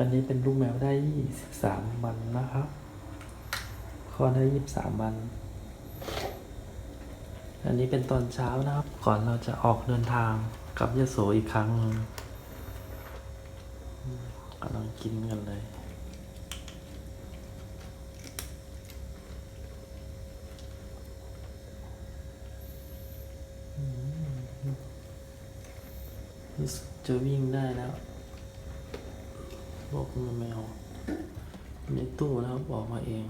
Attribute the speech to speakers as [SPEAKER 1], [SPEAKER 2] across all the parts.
[SPEAKER 1] อันนี้เป็นลูกแมวได้ยี่สิบสามวันนะครับคลอดได้ยี่สิบสามวัน อันนี้เป็นตอนเช้านะครับ ก่อนเราจะออกเดินทางกับยโสอีกครั้งกำลังกินกันเลยจะวิ่งได้แล้ว บอกมันแมวในตู้นะครับออกมาเอง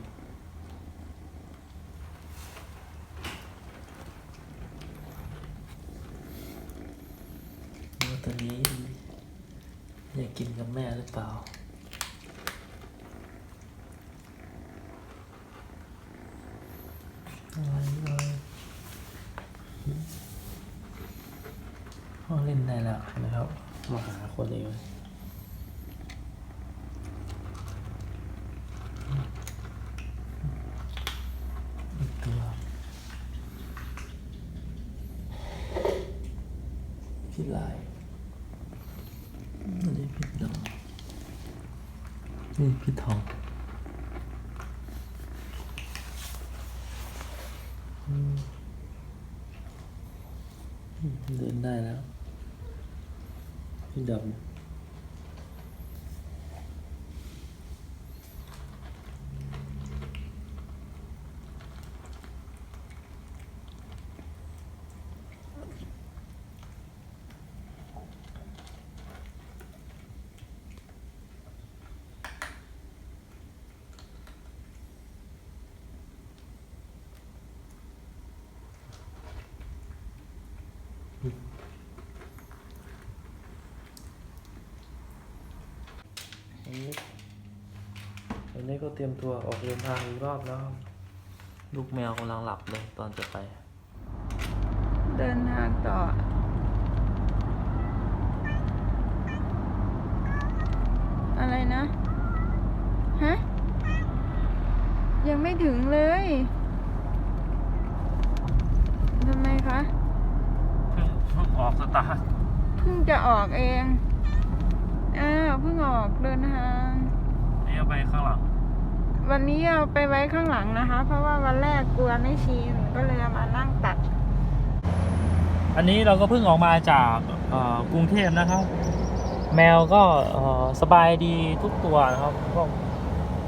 [SPEAKER 1] ว่าตัวนี้อยากกินกับแม่หรือเปล่าอะไรเลยพ่อเล่นได้แล้วนะครับ มาหาคนเองเลยอีกตัว ที่ลายอันนี้พี่ดำนี่พี่ทองเดินได้แล้วพี่ดำ อันนี้อันนี้ก็เตรียมตัวออกเดินทางอีกรอบแล้วครับลูกแมวกำลังหลับเลยตอนจะไป
[SPEAKER 2] เดินทางต่อ อะไรนะ ฮะ ยังไม่ถึงเลย ทำไมคะ
[SPEAKER 1] ออกสตาร์ท
[SPEAKER 2] เพิ่งจะออกเองอ้าวเพิ่งออกเดินทาง
[SPEAKER 1] นี่เอาไปข้างหลัง
[SPEAKER 2] วันนี้เอาไปไว้ข้างหลังนะคะ เพราะว่าวันแรกกลัวไม่ชินก็เลยเอามานั่งตัด
[SPEAKER 1] อันนี้เราก็เพิ่งออกมาจากเอ่อกรุงเทพนะครับ แมวก็เอ่อสบายดีทุกตัวนะครับก็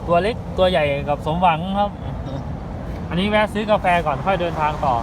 [SPEAKER 1] ตัวเล็กตัวใหญ่กับสมหวังครับ อันนี้แวะซื้อกาแฟก่อนค่อยเดินทางต่อ